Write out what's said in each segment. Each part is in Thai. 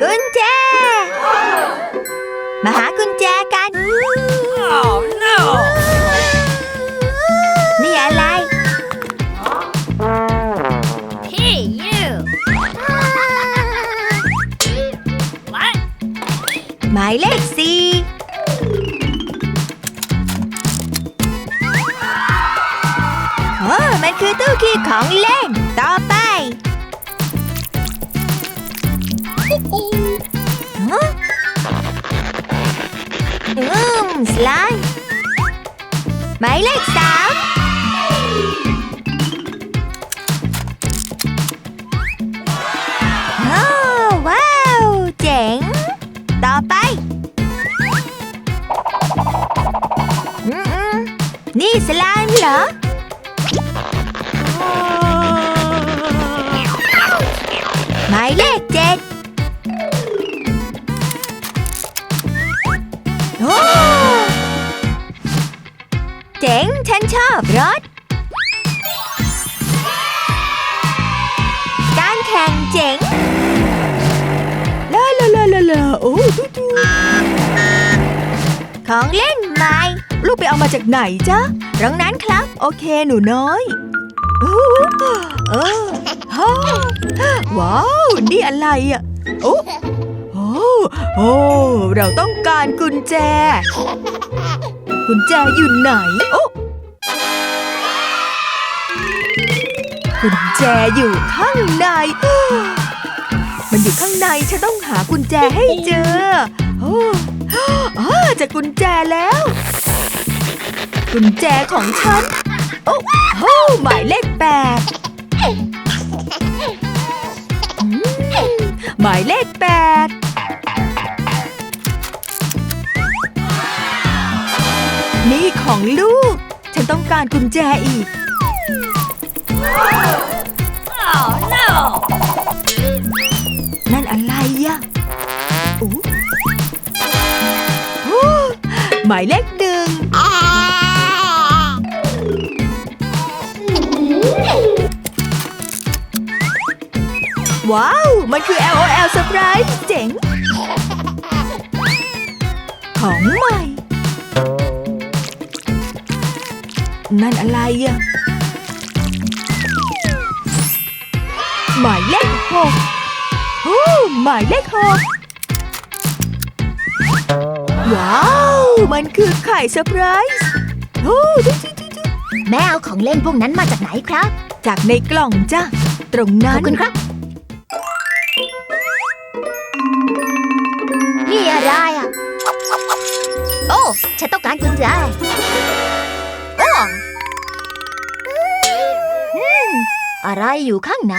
กุญแจ มาหากุญแจกัน oh no นี่อะไร Hey you หมายเลขสี่โอ้มันคือตู้ขี้ของเล่น ต่อไป อืมสไลด์หมายเลขสามโอ้ว้าว เจ๋ง ต่อไป อืมนี่สไลม์เหรอหมายเลข ชอบรถ การแข่งเจ๋ง ลาลาลาลาลาโอ้ดูดูของเล่นใหม่ ลูกไปเอามาจากไหนจ๊ะตรงนั้นครับ โอเคหนูน้อยโอ้เออฮ่าว้าว นี่อะไรอะ โอ้โอ้โอ้ เราต้องการกุญแจ กุญแจอยู่ไหน โอ้ กุญแจอยู่ข้างใน มันอยู่ข้างในฉันต้องหากุญแจให้เจอ โอ้อาเจะกุญแจแล้ว กุญแจของฉัน โอ้โหหมายเลขแปดหมายเลขแปดนี่ของลูก ฉันต้องการกุญแจอีก นั่นอะไรอะอู้หูหมายเลขหนึ่ง ว้าว มันคือ LOL Surprise เจ๋ง ของใหม่ นั่นอะไรอะ หมายเลขหกโอ้หมายเลขหกว้าว มันคือไข่เซอร์ไพรส์โอ้ดูดูดูดูแม่เอาของเล่นพวกนั้นมาจากไหนครับ จากในกล่องจ้ะ ตรงขนั้อนบคุณครับ นี่อะไรอะ โอ้ ฉันต้องการกุญแจ อะไรอยู่ข้างใน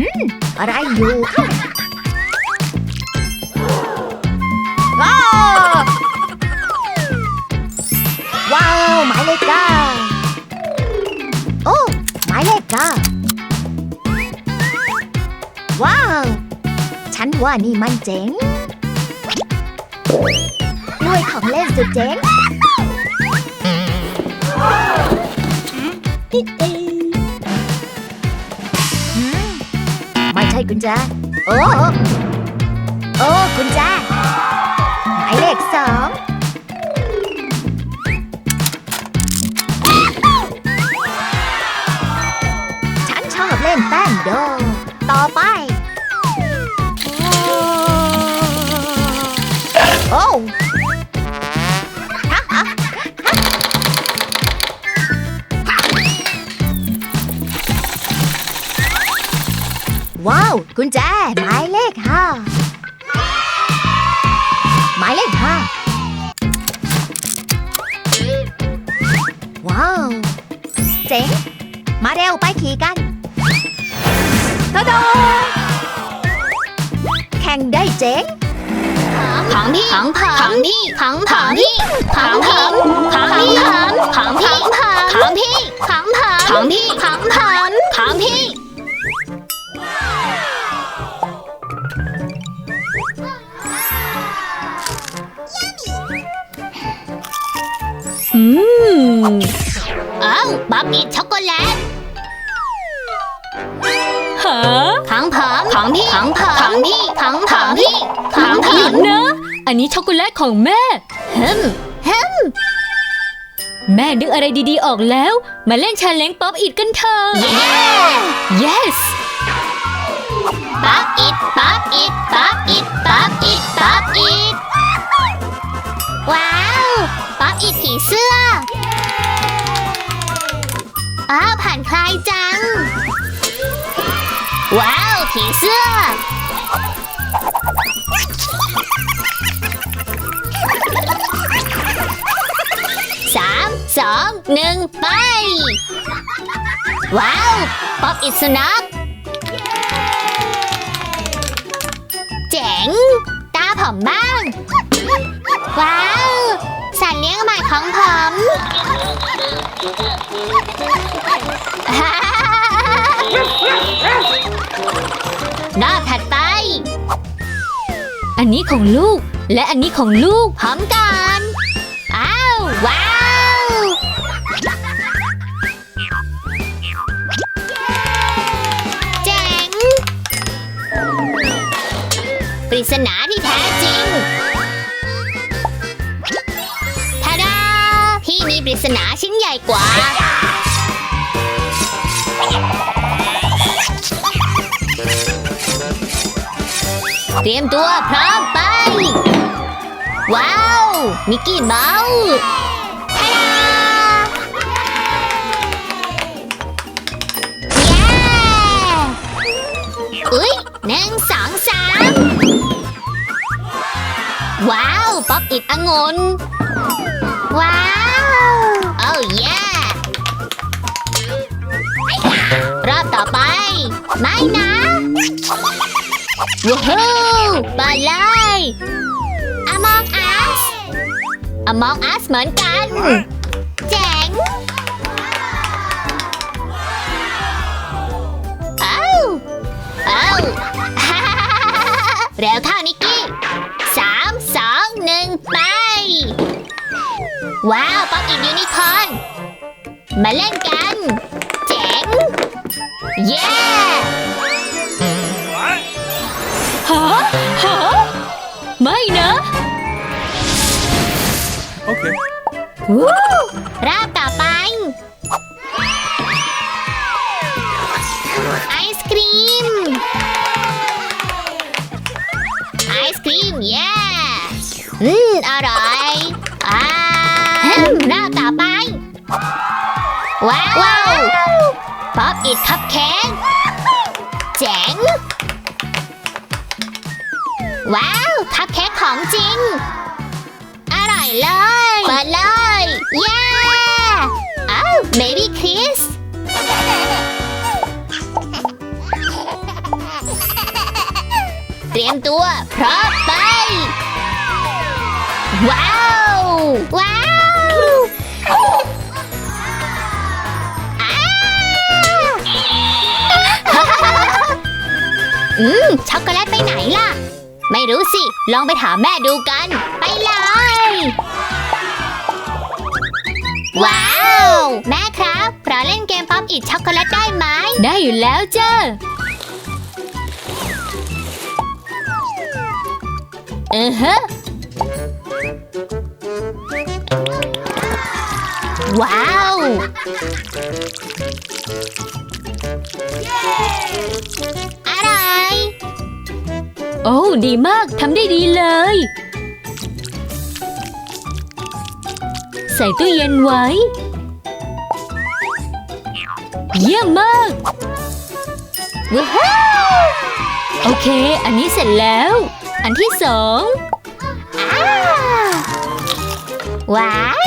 อืมอะไรอยู่ข้างในว้าวว้าวหมายเลขเก้าโอ้หมายเลขเก้าว้าว ฉันว่านี่มันเจ๋งด้วยของเล่นสุดเจ๋ง ไม่ใช่กุญแจ โอ้ โอ้ กุญแจ หมายเลขสองฉันชอบเล่นแป้งโด ต่อไป ว้าว กุญแจหมายเลขห้าหมายเลขห้าว้าว เจ๋ง มาเร็วไปขี่กันตะโดแข่งได้เจ๋งผังนี่ผังผังนี่ผังผังนี่ผังผังผังนี่ผังผังผังผังผังพี่ผังผังผังพี่ผังผังผังพี่ อืมอ้าวบ๊อบอิดช็อกโกแลตฮะของผมของพี่ของผมของพี่ของผมพี่ของผหยุมดนะ อันนี้ช็อกโกแลตของแม่ ฮึมฮึมแม่ดึกอะไรดีๆออกแล้ว มาเล่นชาเลนจ์ป๊อบอิดกันเถอะ เย้ yes ป๊อบอิดป๊อบอิดป๊อบอิดป๊อบอิดป๊อบอิดว้า อปอิดผีเสื้อ อ้าวผ่านคลายจัง ว้าว ผีเสื้อ สามสองหนึ่งไป ว้าว ป๊อปอิสนักเจ๋ง ตาผอมบ้าง หน้าถัดไป อันนี้ของลูกและอันนี้ของลูกพร้อมกันอ้าวว้าว เจ๋ง ปริศนาที่แท้จริง ปริศนาชิ้นใหญ่กว่า เตรียมตัวพร้อมไป ว้าว มิกกี้เมาส์ทาดาเย้อุ้ยหนึ่งสองสามว้าว ป๊อปอิดองุ่นว้าว ต่อไป ไม่นะว้าวไปเลย Among Us Among Us เหมือนกัน เจ๋งเอ้าเอ้าเร็วเข้านิกกี้สามสองหนึ่งไป ว้าว ป๊อปอินยูนิคอนมาเล่นกัน เย้ฮะฮะไม่นะ Okay. รอบต่อไป ไอศครีม ไอศครีม เย้อืม อร่อยอ่ารอบต่อไป ว้าว ป๊อปอิดคัพเค้กเจ๋ง ว้าว คัพเค้กของจริง อร่อยเลยเปิดเลยเย้อ้าวเบบี้คริสเตรียมตัว พร้อมไป ว้าว ว้าว อืม ช็อกโกแลตไปไหนล่ะ ไม่รู้สิ ลองไปถามแม่ดูกัน ไปเลย ว้าว แม่ครับเราเล่นเกมป๊อปอิดช็อกโกแลตได้ไหม ได้อยู่แล้วจ้าเออฮะว้าว โอ้ดีมากทำได้ดีเลย ใส่ตู้เย็นไว้ เยี่ยมมากว้าวโอเค อันนี้เสร็จแล้ว อันที่สองวว้าว